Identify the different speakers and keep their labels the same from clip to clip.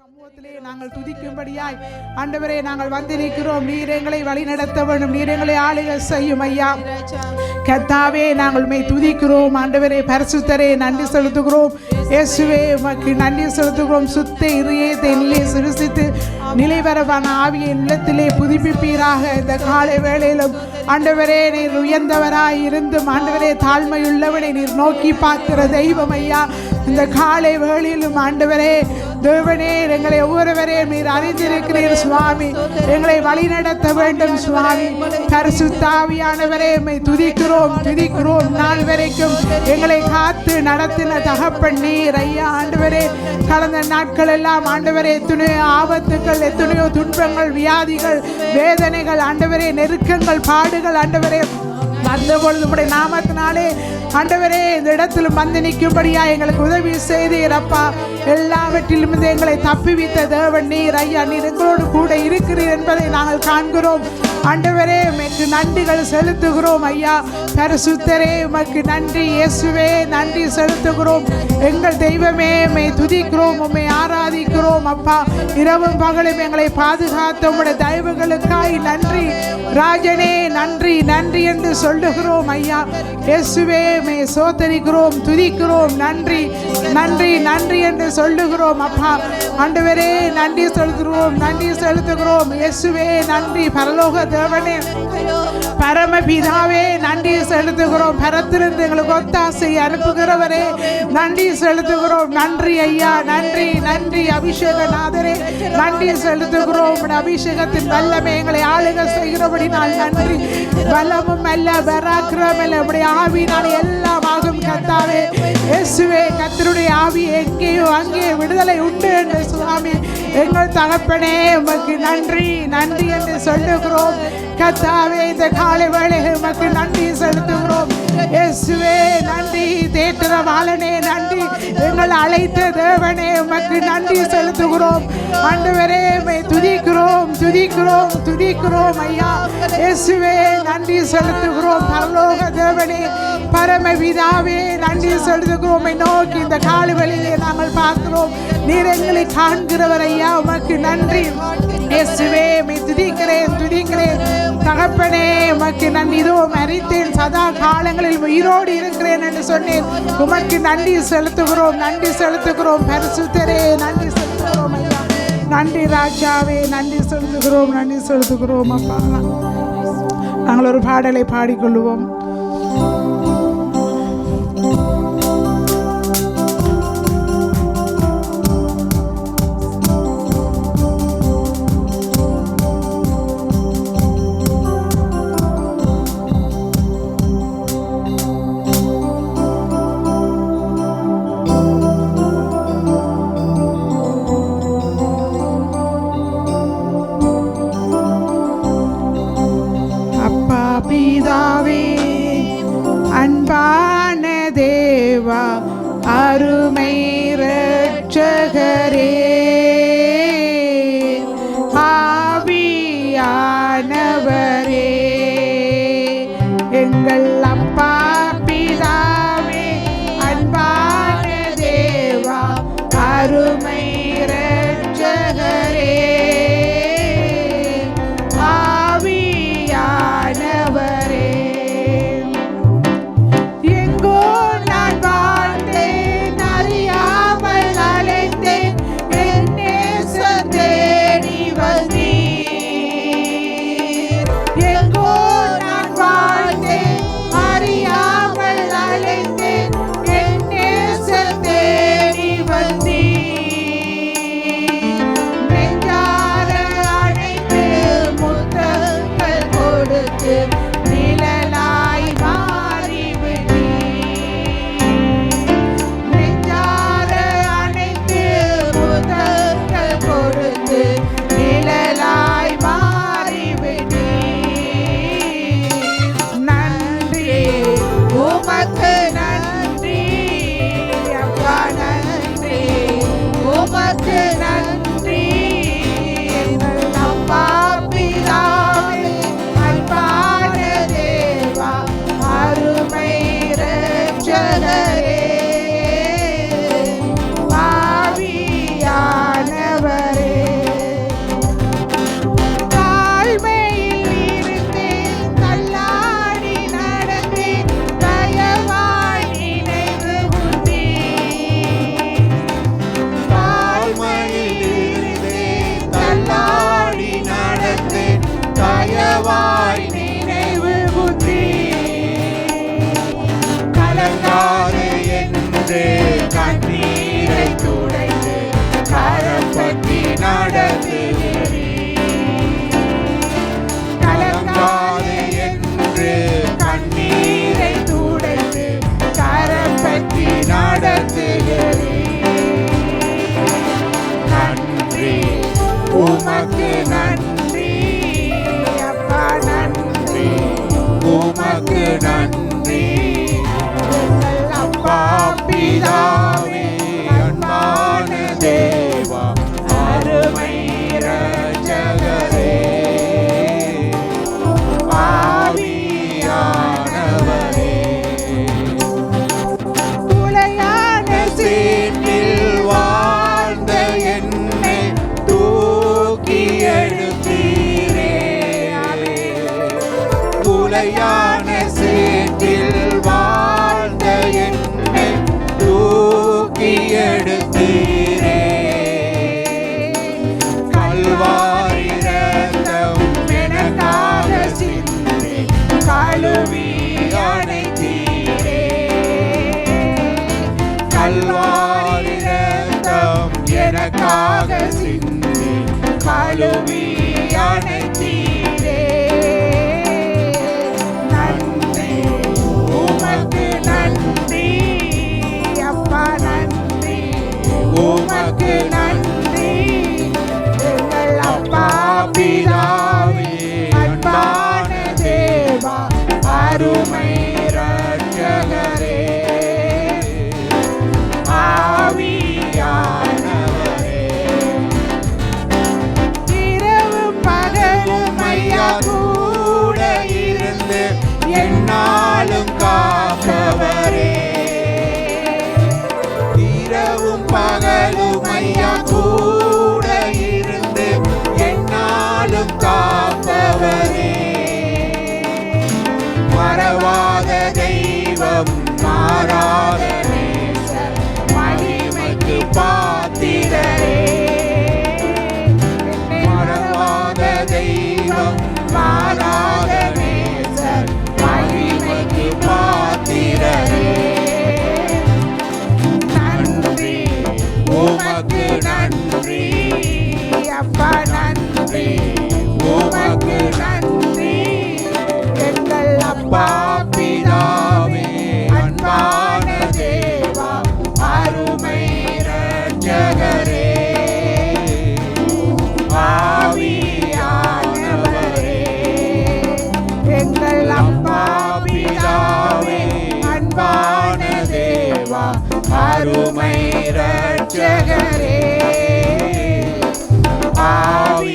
Speaker 1: சமூகத்திலே நாங்கள் துதிக்கும்படியாய் ஆண்டவரே நாங்கள் வந்திருக்கிறோம் நிற்கிறோம். நீர் எங்களை வழி நடத்த வேண்டும். நீர் எங்களை ஆளுக செய்யும் ஐயா. கத்தாவே நாங்கள் உம்மை துதிக்கிறோம். ஆண்டவரே பரிசுத்தரே நன்றி செலுத்துகிறோம். இயேசுவே உமக்கு நன்றி செலுத்துகிறோம். சுத்த இதயத்தை நிலை சிறுசித்து நிலைவரவான ஆவியை நிலத்திலே புதுப்பிப்பீராக. இந்த காலை வேளையிலும் ஆண்டவரே நீர் உயர்ந்தவராய் இருந்தும் ஆண்டவரே தாழ்மையுள்ளவனை நீர் நோக்கி பார்க்கிற தெய்வம் ஐயா. இந்த காலை வேளையிலும் ஆண்டவரே தேவனே எங்களை ஒவ்வொருவரையும் நீர் அறிந்திருக்கிறீர் சுவாமி. எங்களை வழிநடத்த வேண்டும் சுவாமி. பரிசுத்தாவியானவரே உம்மை துதிக்கிறோம் துதிக்கிறோம். நாள் வரைக்கும் எங்களை காத்து நடத்தின தகப்பன் நீர் ஐயா. ஆண்டவரே கடந்த நாட்கள் எல்லாம் ஆண்டவரே துணை ஆபத்துக்கள் எத்தனையோ துன்பங்கள் வியாதிகள் வேதனைகள் ஆண்டவரே நெருக்கங்கள் பாடுகள் ஆண்டவரே வந்த பொழுது உடைய நாமத்தினாலே ஆண்டவரே இந்த இடத்தில் வந்து நிற்கும்படியா எங்களுக்கு உதவி செய்தீரப்பா எல்லாவற்றிலும் இருந்து எங்களை தப்புவித்த தேவன் நீர். ஐயா நீர் எங்களோடு கூட இருக்கிறீர் என்பதை நாங்கள் காண்கிறோம். ஆண்டவரே உமக்கு நன்றிகள் செலுத்துகிறோம் ஐயா. பரிசுத்தரே உமக்கு நன்றி. இயேசுவே நன்றி செலுத்துகிறோம். எங்கள் தெய்வமே உம்மை துதிக்கிறோம் உம்மை ஆராதிக்கிறோம் அப்பா. இரவும் பகலும் எங்களை பாதுகாத்த உடைய தயவுகளுக்காய் நன்றி. ராஜனே நன்றி நன்றி என்று சொல்லுகிறோம் ஐயா. இயேசுவே மே சோதரிக்கிறோம் துதிக்கிறோம் நன்றி. நன்றி நன்றி என்று சொல்லுகிறோம் அப்பா. ஆண்டவரே நன்றி செலுத்துகிறோம் நன்றி செலுத்துகிறோம். இயேசுவே நன்றி. பரலோக தேவனே. பரமபிதாவே நன்றி செலுத்துகிறோம். பரத்திலிருந்து எங்களுக்கு ஒத்தாசை அனுப்புகிறவரே நன்றி செலுத்துகிறோம். நன்றி ஐயா நன்றி நன்றி அபிஷேகநாதரே. நன்றி செலுத்துகிறோம். அபிஷேகத்தின் வல்லமை எங்களை ஆளுக செய்கிறபடி நான் நன்றி. பலமும் அல்ல பராக்கிரம் அல்ல. உடைய ஆவியினால் எல்லாம் ஆகும் கத்தாவே இயேசுவே கத்தருடைய ஆவி எங்கேயோ அங்கே விடுதலை உண்டு என்று சுவாமி. எங்கள் தகப்பனே உமக்கு நன்றி நன்றி என்று சொல்லுகிறோம். கத்தாவே இந்த காலை வேளையில் உமக்கு நன்றி செலுத்துகிறோம். இயேசுவே நன்றி. தேற்றவாளனே நன்றி. எங்கள் அழைத்த தேவனே உமக்கு நன்றி செலுத்துகிறோம். ஆண்டவரே துதிக்கிறோம் துதிக்கிறோம் துதிக்கிறோம் ஐயா. இயேசுவே நன்றி செலுத்துகிறோம். பரலோக தேவனே பரம விதாவே நன்றி செலுத்துகிறோம். நோக்கி இந்த காலுவெளியிலே நாங்கள் பார்க்கிறோம். நீர் எங்களை காண்கிறவர் ஐயா. உமக்கு நன்றி. இயேசுவே துதிக்கிறேன் துதிக்கிறேன். தகப்பனே உமக்கு நான் இதோ மறித்தேன் சதா காலங்களில் உயிரோடு இருக்கிறேன் என்று சொன்னேன். உமக்கு நன்றி செலுத்துகிறோம் நன்றி செலுத்துகிறோம். பரிசுத்தரே நன்றி செலுத்துகிறோம் ஐயா. நன்றி ராஜாவே நன்றி செலுத்துகிறோம் நன்றி செலுத்துகிறோம் அப்பா. நாங்கள் ஒரு பாடலை பாடிக்கொள்வோம் ரட்சகரே
Speaker 2: எனக்காக சிந்தி கழுவி
Speaker 1: Father. ரட்சகரே ஆவியானவரே.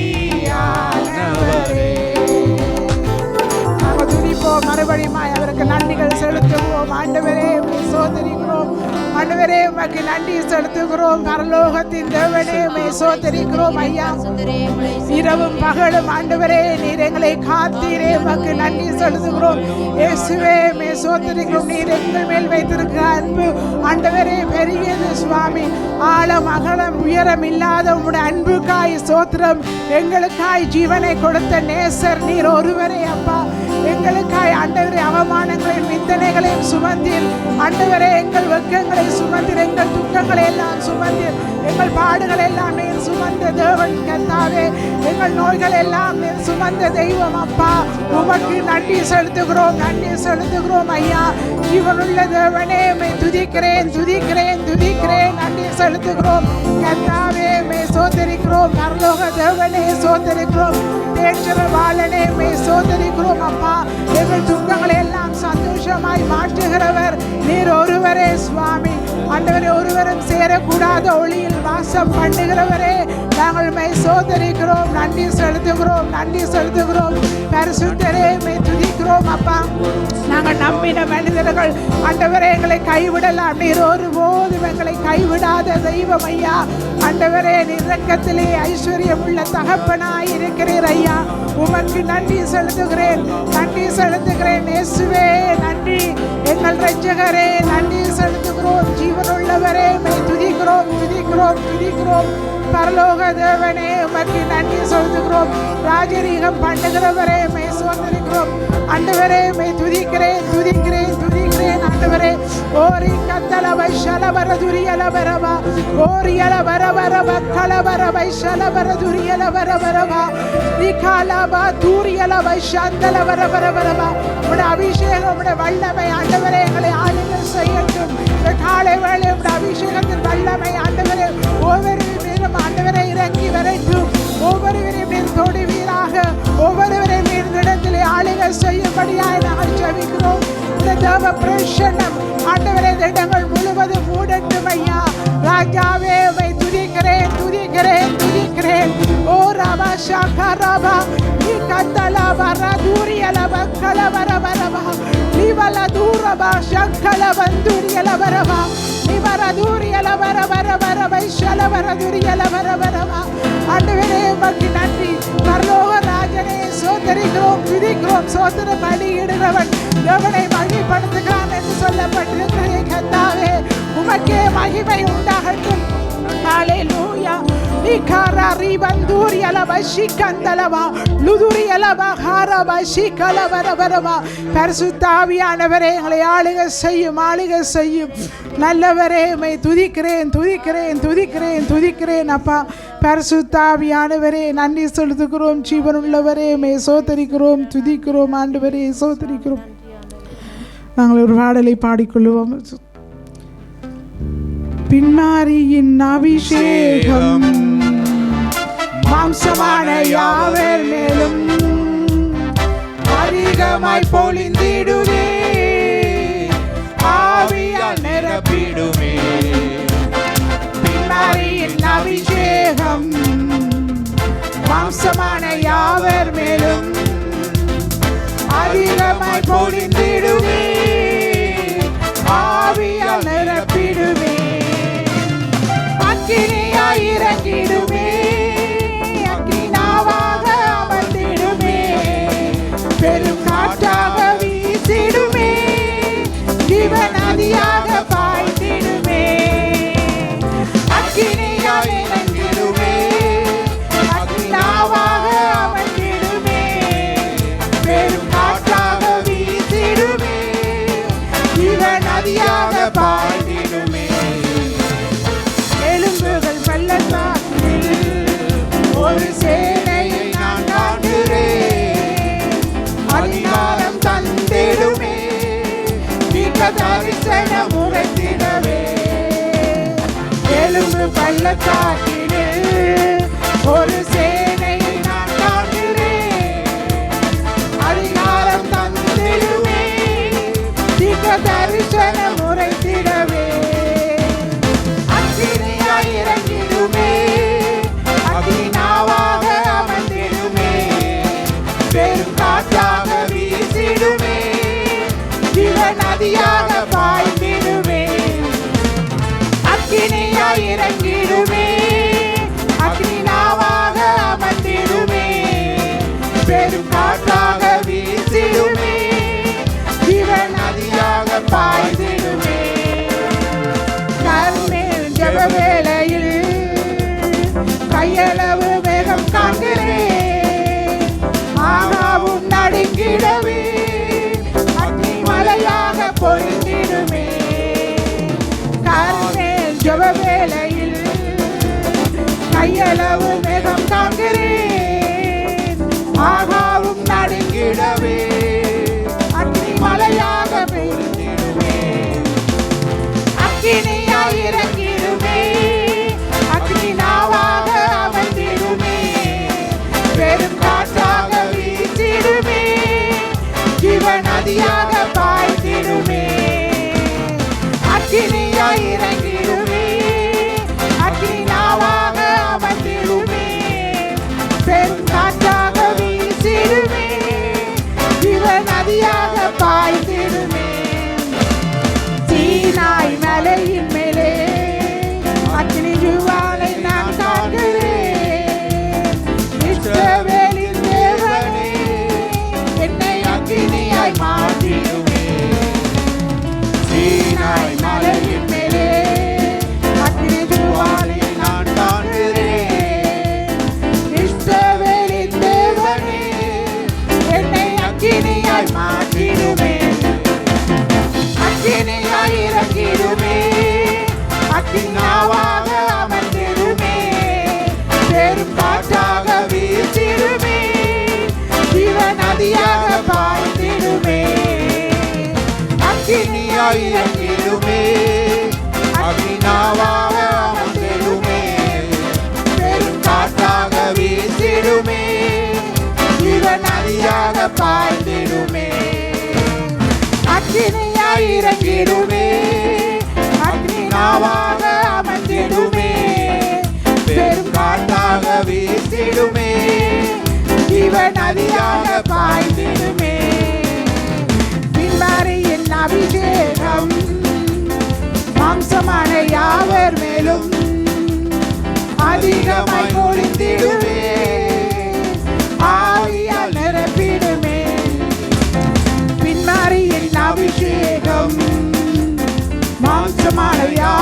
Speaker 1: நாங்கள் துதிப்போம். மறுபடியுமாய் அவருக்கு நன்றிகள் செலுத்துவோம். ஆண்டவரே சோதனை ஆண்டவரே உமக்கு நன்றி செலுத்துகிறோம். பரலோகத்தின் தேவனே உமை சோதரிக்கிறோம் ஐயா. இரவும் பகலும் ஆண்டவரே நீர் எங்களை காத்தீரே. உமக்கு நன்றி செலுத்துகிறோம். இயேசுவே மே சோதரிக்கிறோம். நீர் எங்கள் மேல் வைத்திருக்கிற அன்பு ஆண்டவரே பெரியது சுவாமி. ஆழம் அகலம் உயரம் இல்லாத உம்முடைய அன்புக்காய் சோத்திரம் எங்களுக்காய் ஜீவனை கொடுத்த நேசர் நீர் ஒருவரே அப்பா. எங்களுக்காய் ஆண்டவரே அவமானங்களையும் நிந்தனைகளையும் சுமந்தீர் ஆண்டவரே எங்கள் வெக்கங்களை சுமந்தீர் எங்கள் துக்கங்களை எல்லாம் சுமந்தீர் எங்கள் பாடுகள் எல்லாம் நீர் சுமந்த தேவன் கத்தாவே. எங்கள் நோய்கள் எல்லாம் நீர் சுமந்த தெய்வம் அப்பா. உமக்கு நன்றி செலுத்துகிறோம் நன்றி செலுத்துகிறோம் ஐயா. ஜீவனுள்ள தேவனே மே துதிக்கிறேன் துதிக்கிறேன் துதிக்கிறேன். நன்றி செலுத்துகிறோம். கத்தாவே மே சோதரிக்கிறோம். பரலோக தேவனே சோதரிக்கிறோம். தேற்றர வாழனே மே சோதரிக்கிறோம் அப்பா. எங்கள் துக்கங்களை எல்லாம் சந்தோஷமாய் மாற்றுகிறவர். நீர் ஒருவரே சுவாமி. ஆண்டவரே ஒருவரும் சேரக்கூடாத ஒளியில் வாசம் பண்ணுகிறவரே நாங்கள் மை சோதரிக்கிறோம் நன்றி செலுத்துகிறோம் நன்றி செலுத்துகிறோம். பரிசுத்தரே மை துதிக்கிறோம் அப்பா. நாங்கள் நம்பின மனிதர்கள் ஆண்டவரே எங்களை கைவிடலாம். நீர் ஒருபோதும் எங்களை கைவிடாத தெய்வம் ஐயா. ஆண்டவரே நிறக்கத்திலே ஐஸ்வர்யம் உள்ள தகப்பனாய் இருக்கிறீர் ஐயா. உமக்கு நன்றி செலுத்துகிறேன் நன்றி செலுத்துகிறேன். இயேசுவே நன்றி. எங்கள் ரட்சகரே நன்றி செலுத்துகிறோம். ஜீவனுள்ளவரே துதிக்கிறோம் துதிக்கிறோம் துதிக்கிறோம். பரலோக தேவனே உமக்கு நன்றி சொல்லுகிறோம் ராஜரீகம் பண்ணுகிறவரே மை சோதரிக்கிறோம். ஆண்டவரே மை துதிக்கிறேன் துதிக்கிறேன் துதிக்கிறேன் ஆண்டவரே. ஓரி கத்தலவை ஷலவர துரியலவரவா ஓரியல வர வரவரவ கலவரவை ஷலவர துரியலவர வரவா நிகாலவா தூரியலவை சந்தல வரவா உடைய அபிஷேகம் உடைய வல்லமை ஆண்டவரே எங்களை ஆளுநர் செய்யட்டும். காலை வேலை உடைய அபிஷேகத்தின் தூரபா சங்கல வந்துரியல வரவா நிவர தூரியல வர வர வர வைஷல வர துரியல வர வரவா ஆண்டவரே உமக்கு நன்றி பரலோக ராஜனே சோதரிக்கிறோம் துதிக்கிறோம் சோதர பலியிடுகிறவன் தேவனை மகிமைப்படுத்துகிறான் என்று சொல்லப்பட்டிருக்கிறதே கத்தாவே உமக்கே மகிமை உண்டாகட்டும் ஹalleluya நிகாரா அலவ ஷிகந்தலவா லுதுரி அலவ ஹாரவ ஷிகலவர பரிசுத்தாவியானவரே எங்களை ஆளுக செய்யும் ஆளுக செய்யும். நல்லவரே மை துதிக்கிறேன் துதிக்கிறேன் துதிக்கிறேன் துதிக்கிறேன் அப்பா. பரிசுத்தாவியானவரே நன்றி செலுத்துகிறோம். ஜீவனுள்ளவரே மே சோதரிக்கிறோம் துதிக்கிறோம் ஆண்டவரே சோதரிக்கிறோம் நாங்கள் ஒரு பாடலை பாடிக்கொள்ளுவோம். பின்னாரியின் அபிஷேகம். மாம்சமான யாவர் மேலும் அதிகமாய் பொழிந்திடுவே ஆவியால் நிரப்பிடுமே. பின்னாரியின் அபிஷேகம் மாம்சமான யாவர் மேலும் அதிகமாய் பொழிந்திடுவே ஆவியால் நிரப்பிடுவே அக்கினியாய் இறங்கிடுமே. கையளவு வேகம் காண்கிறேன்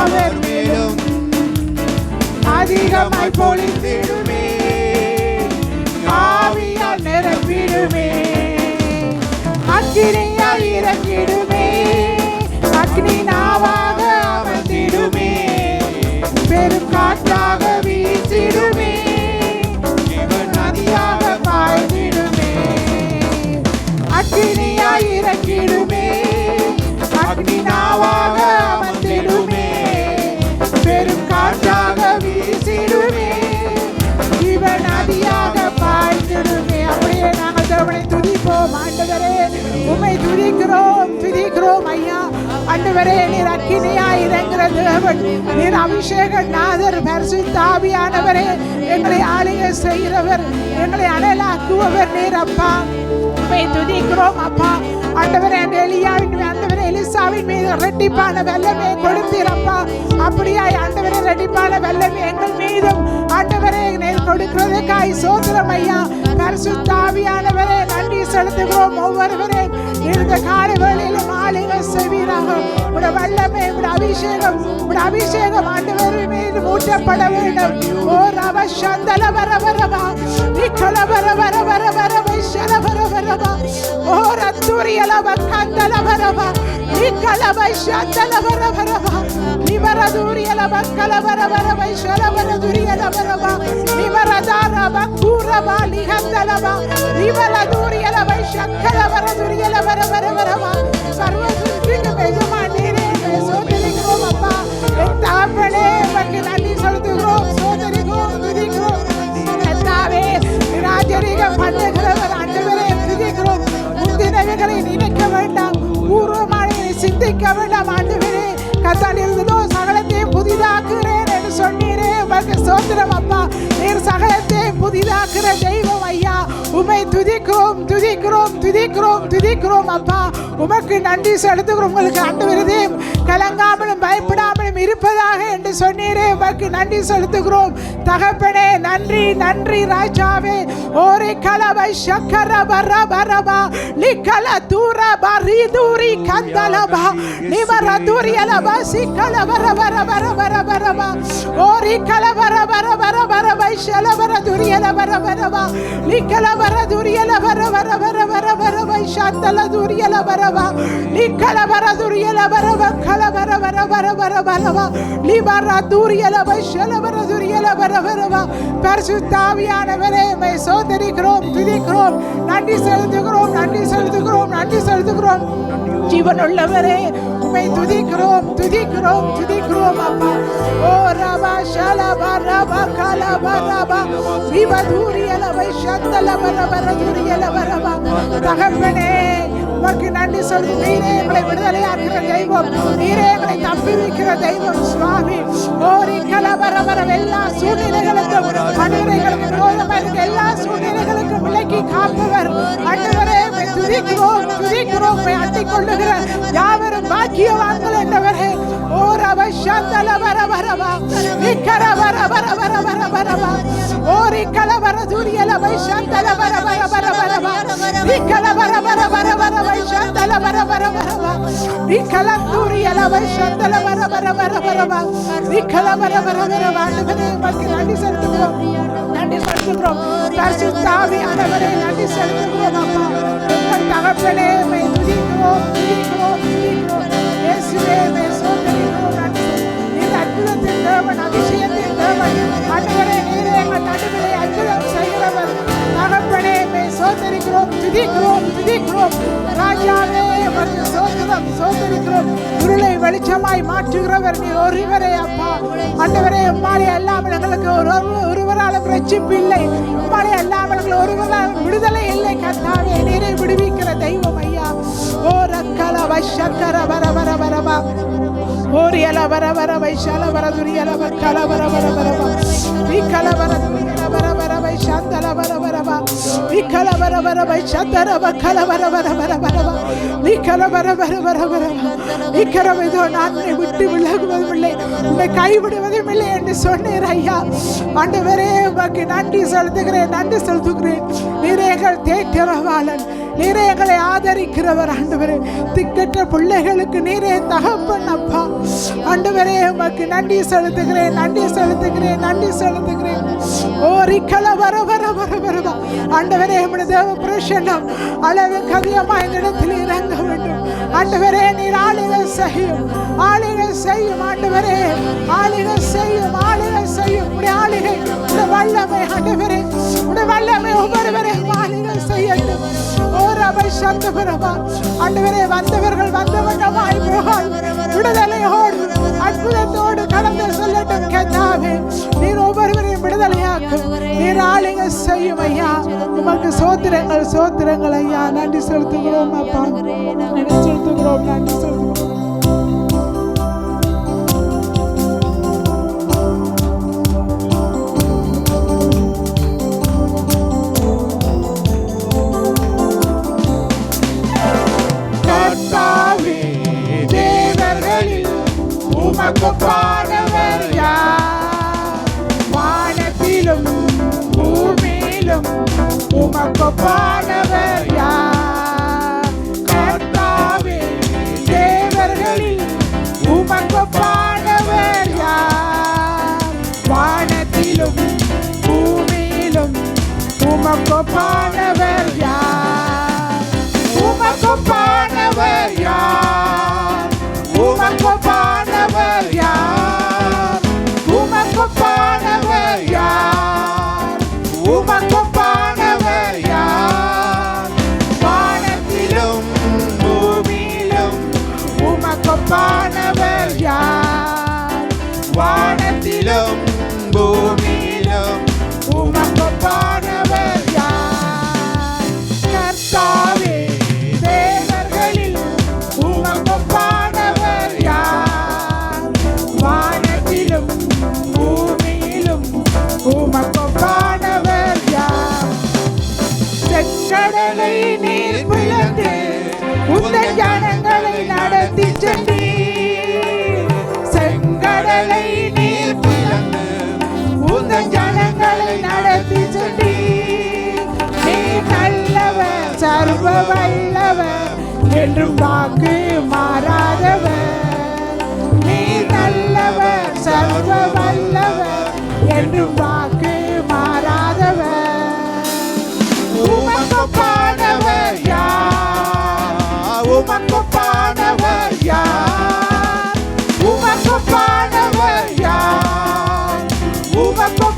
Speaker 1: மாம்சமான மேலும் அதிகமாய் பொழிந்திடுமே ஆவியால் நிரப்பிடுமே. அக்கினியால் இறங்கிடுமே. அக்னி நாவாக அமர்ந்திடுமே. பெரும் காற்றாக வீசிடுமே. ஜீவன் நதியாக பாய்ந்திடுமே. அக்கினியாய் இறங்கிடுமே. அக்னி நாவாக அமர்ந்திடுமே. நதியாக பாய்ந்திடுமே. அப்படியே நாங்கள் தேவனை துதிப்போம். ஆண்டவரே உமை துதிக்கிறோம் துதிக்கிறோம் ஐயா. ஆண்டவரே நீர் அக்கினியா இறங்குற தேவன். நீர் அபிஷேக நாதர் பரிசுத்தாவியானவரே எங்களை ஆளுகை செய்கிறவர் எங்களை அனலாக்குபவர் நீர் அப்பா. உமை துதிக்கிறோம் அப்பா. ஆண்டவரே அந்த எலியாவின் மீது, ஆண்டவரே எலிசாவின் மீது ரெட்டிப்பான வெள்ளமே கொடுத்தீரப்பா அப்படியாய் ஆண்டவரே ரெட்டிப்பான வெள்ளமே எங்கள் மீதும். ஆண்டவரே கொடுக்கிறதுக்காய் சோதரம் ஐயா. பரிசுத்தாவியானவரே நன்றி செலுத்துகிறோம் ஒவ்வொருவரே. இருந்த காலை வேளையிலும் ஆளுகை செய்வீராக உட வல்லமே உட அபிஷேகம் உட அபிஷேகம் ஆண்டவர் மீது ஊற்றப்பட வேண்டும். ஓ ரவ சந்தல வர வரவா நிக்கல வர வர வர வர வைஷல வர வரவா ஓ ரத்தூரியல வக்கந்தல வரவா நிக்கல வைஷந்தல வர வரவா நீ தூரியல வக்கல வர வர வைஷல வர துரியல வரவா நிவர தார வக்கூரவா லிகந்தலவா நிவர தூரியல வைஷக்கல வர துரியல வர வர வரவா சர்வ சுற்றிலும் எஜமானீரே சோதரிக்கிறோம் அப்பா என் தாப்பனே உமக்கு நன்றி செலுத்துகிறோம் சோதரிக்கிறோம் துதிக்கிறோம் கர்த்தாவே ராஜரிகம் பண்ணுகிறவர் ஆண்டவரே துதிக்கிறோம் முந்தினவைகளை நினைக்க வேண்டாம் பூர்வமானதை சிந்திக்க வேண்டாம் ஆண்டவரே. உமக்கு சோத்திரம் அப்பா நீர் சகலத்தையும் புதிதாக்குற தெய்வம் ஐயா உமை துதிக்கிறோம் துதிக்கிறோம் துதிக்கிறோம் துதிக்கிறோம் அப்பா உமக்கு நன்றி செலுத்துகிறோம் உங்களுக்கு ஆண்டு விருதையும் கலங்காமலும் பயப்படாமலும் இருப்பதாக என்று சொன்னீரே உமக்கு நன்றி செலுத்துகிறோம் தகப்பனே நன்றி நன்றி ராஜாவே ஓரி கலவை சக்கர வர வரவா லிக்கல தூர பரி தூரி கந்தலபா நிவர தூரியலபா சிக்கல வர வர வர வர வரபா ஓரி கல வர வர வர வர வைஷல வர துரியல வர வரபா லிக்கல வர துரியல வர வர வர வர வர வைஷாந்தல துரியல வரவா லிக்கல வர துரியல வர வக்கல வர வர வர வர வரவா லிவர துரியல வைஷல வர துரியல வர வரவா பரிசுத்தாவியானவரே மை சோதரிக்கிறோம் துதிக்கிறோம் நன்றி செலுத்துகிறோம் நன்றி செலுத்துகிறோம் நன்றி செலுத்துகிறோம் ஜீவனுள்ளவரே உம்மை துதிக்கிறோம் துதிக்கிறோம் துதிக்கிறோம் அப்பா ஓ ரபா ஷலபா ரபா கலபா ரபா விவதூரியல வைஷந்தல வர வர துரியல வரவா தகப்பனே உமக்கு நன்றி சொல்லி நீரே எங்களை விடுதலையாக்குற தெய்வம். நீரே எங்களை தப்பி வைக்கிற தெய்வம் சுவாமி. ஓரி கலவர வர எல்லா சூழ்நிலைகளுக்கும் மனிதர்களுக்கு விரோதமாக இருக்க எல்லா சூழ்நிலைகளுக்கும் விலக்கி காப்பவர். அண்டவரே உம்மை துதிக்கிறோம் துதிக்கிறோம் உம்மை அண்டிக் கொள்ளுகிற யாவரும் பாக்கியவான்கள் என்றவரே ஓர் அவசந்தல வர வரவா இக்கர வர வர வர வர வரவா ஓர் இக்கல வர சூரியல வர வர வர வர வர நன்றி செலுத்துகிறோம் நன்றி செலுத்துகிறோம் பரிசுத்தாவியானவரே நன்றி செலுத்துகிறோம் அப்பா உங்கள் தகப்பனே உம்மை துதிக்கிறோம் துதிக்கிறோம் துதிக்கிறோம் இயேசுவே உம்மை சோதரிக்கிறோம் நன்றி நீர் அற்புதத்தின் தேவன் அதிசயத்தின் தேவன் ஆண்டவரே நீரே எங்கள் நடுவிலே அற்புதம் செய்கிறவர் தகப்பனே சோதரிக்கிறோம் துதிக்கிறோம் துதிக்கிறோம். ராஜாவே உமக்கு சோதரம் சோதரிக்கிறோம். இருளை வெளிச்சமாய் மாற்றுகிறவர் நீர் ஒருவரே அப்பா. ஆண்டவரே உம்மாலே எல்லாம் எங்களுக்கு ஒரு ஒருவரால் ரட்சிப்பு இல்லை உம்மாலே எல்லாம் எங்களுக்கு ஒருவரால் விடுதலை இல்லை கத்தாவே நீரை விடுவிக்கிற தெய்வம் ஐயா. ஓ ரக்கல வஷக்கர வர வர வரவா ஓரியல வர வர வைஷால வர துரியல வர கல வர வர வரவா வா. விக்கல வர துரியல வர வர வைஷாந்தல வர வர வா விக்கல வர வர வ கல வர வர வர வர வர இதோ விட்டு விலகுவதும் இல்லை உன்னை கைவிடுவதும் இல்லை என்று சொன்னீர் ஐயா. ஆண்டவரே உமக்கு நன்றி செலுத்துகிறேன் நன்றி செலுத்துகிறேன். நீரே எங்கள் நீரே எங்களை ஆதரிக்கிறவர் ஆண்டவரே. திக்கற்ற பிள்ளைகளுக்கு நீரே தகப்பன் அப்பா. ஆண்டவரே உமக்கு நன்றி செலுத்துகிறேன் நன்றி செலுத்துகிறேன் நன்றி செலுத்துகிறேன். ஓ ரிக்கல வர வர வர வரவா ஆண்டவரே உம்முடைய தேவ புருஷனம் அளவு கதியமாய் இந்த இடத்தில் இறங்க வேண்டும். ஆண்டவரே நீர் ஆளுகள் செய்யும் ஆளுகள் செய்யும் ஆண்டவரே. ஆளுகள் செய்யும் ஆளுகள் செய்யும். உடைய ஆளுகை உடைய வல்லமை ஆண்டவரே. உடைய வல்லமை ஒவ்வொருவரையும் ஆளுகள் செய்யட்டும். ஓ ஆண்டவரே வந்தவர்கள் வந்தவண்ணமாய் போகால் விடுதலையோடு அற்புதத்தோடு கடந்து சொல்லட்டும் கேட்டாவே நீர் ஒவ்வொருவரையும் விடுதலையாக்கும் நீர் ஆளுங்க செய்யும் ஐயா உமக்கு சோத்திரங்கள் சோத்திரங்கள் ஐயா நன்றி செலுத்துகிறோம் அப்பா நன்றி செலுத்துகிறோம் நன்றி செலுத்துகிறோம்
Speaker 2: உமக்கு பாடவர்
Speaker 1: யார்? வானத்திலும் பூமியிலும் உமக்கு பாடவர் யார் கர்த்தாவே தேவர்களில் உமக்கு பாடவர் யார் வானத்திலும் பூமியிலும் உமக்கு பாடவர் யார் உமக்கு பாடவர் யார் உமக்கு பாடவர் யார் உமக்கு பாடவர் யார் உமக்கு பாடவர் யார் வானத்திலும் பூமியிலும் உமக்கு வல்லவர் என்றும் வாக்கு மாறாதவர். நீ நல்லவர் சர்வ வல்லவர் என்றும் வாக்கு மாறாதவர். உமக்கு பாடவர் யார்? உமக்கு பாடவர் யார்? உமக்கு பாடவர் யார்? உமக்கு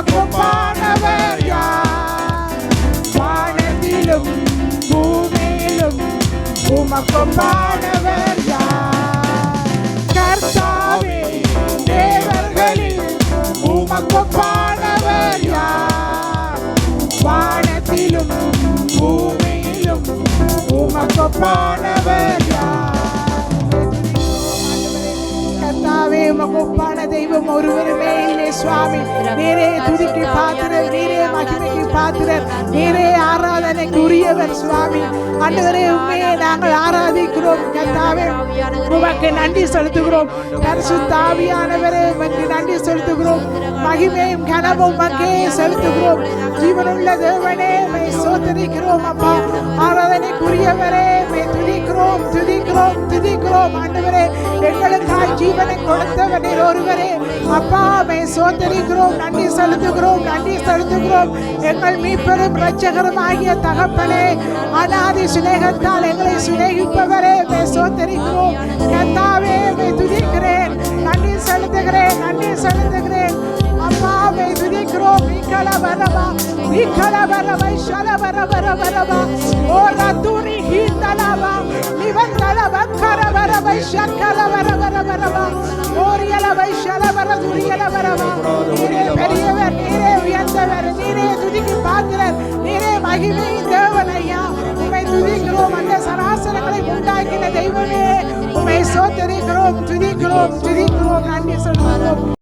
Speaker 1: உமக்குமானவர் யார் வானத்திலும் பூமியிலும் உமக்குமானவர் யார் கர்த்தாவே தேவர்களில் உமக்குமானவர் யார் வானத்திலும் பூமியிலும் உமக்குமானவர் யார் கர்த்தாவே உமக்கொப்பான தெய்வம் ஒருவருமே இல்லை சுவாமி. நீரே துதிக்கு பாத்திரர் நீரே மகிமைக்கு பாத்திரர் நீரே ஆராதனைக்கு உரியவர் சுவாமி. அன்றுவரே உண்மையை நாங்கள் ஆராதிக்கிறோம் கர்த்தாவே. உமக்கு நன்றி செலுத்துகிறோம். பரிசுத்தாவியானவரே உமக்கு நன்றி செலுத்துகிறோம். மகிமையும் கனவும் உமக்கே செலுத்துகிறோம். ஜீவனுள்ள தேவனே மை சோதரிக்கிறோம் அப்பா. ஆராதனைக்குரியவரே மை துதிக்கிறோம் துதிக்கிறோம் துதிக்கிறோம் ஆண்டவரே. எங்களுக்காய் ஜீவனை கொடுத்தவர் ஒருவரே. அப்பா மை சோதரிக்கிறோம் நன்றி செலுத்துகிறோம் நன்றி செலுத்துகிறோம். எங்கள் மீட்பெரும் இரட்சகரும் ஆகிய தகப்பனே அனாதி சிநேகத்தால் எங்களை சிநேகிப்பவரே மை சோதரிக்கிறோம் கத்தாவே மை துதிக்கிறேன். நன்றி செலுத்துகிறேன் நன்றி செலுத்துகிறேன். அப்பாவை துதிக்கிறோம். மீக்கல வரவா மீக்கல வரவை ஷல வர வர வரவா. ஓ ரத்துரி ஹீந்தலவா நிவந்தல வக்கர வரவை சக்கல வர வர வரவா ஓரியல வைஷல வர துரியல வரவா நீரே பெரியவர் நீரே உயர்ந்தவர் நீரே துதிக்கு பாத்திரர் நீரே மகிமை தேவன் ஐயா உமை துதிக்கிறோம் அந்த சராசரங்களை உண்டாக்கின தெய்வமே. உமை சோத்தரிக்கிறோம் துதிக்கிறோம் துதிக்கிறோம் நன்றி சொல்கிறோம்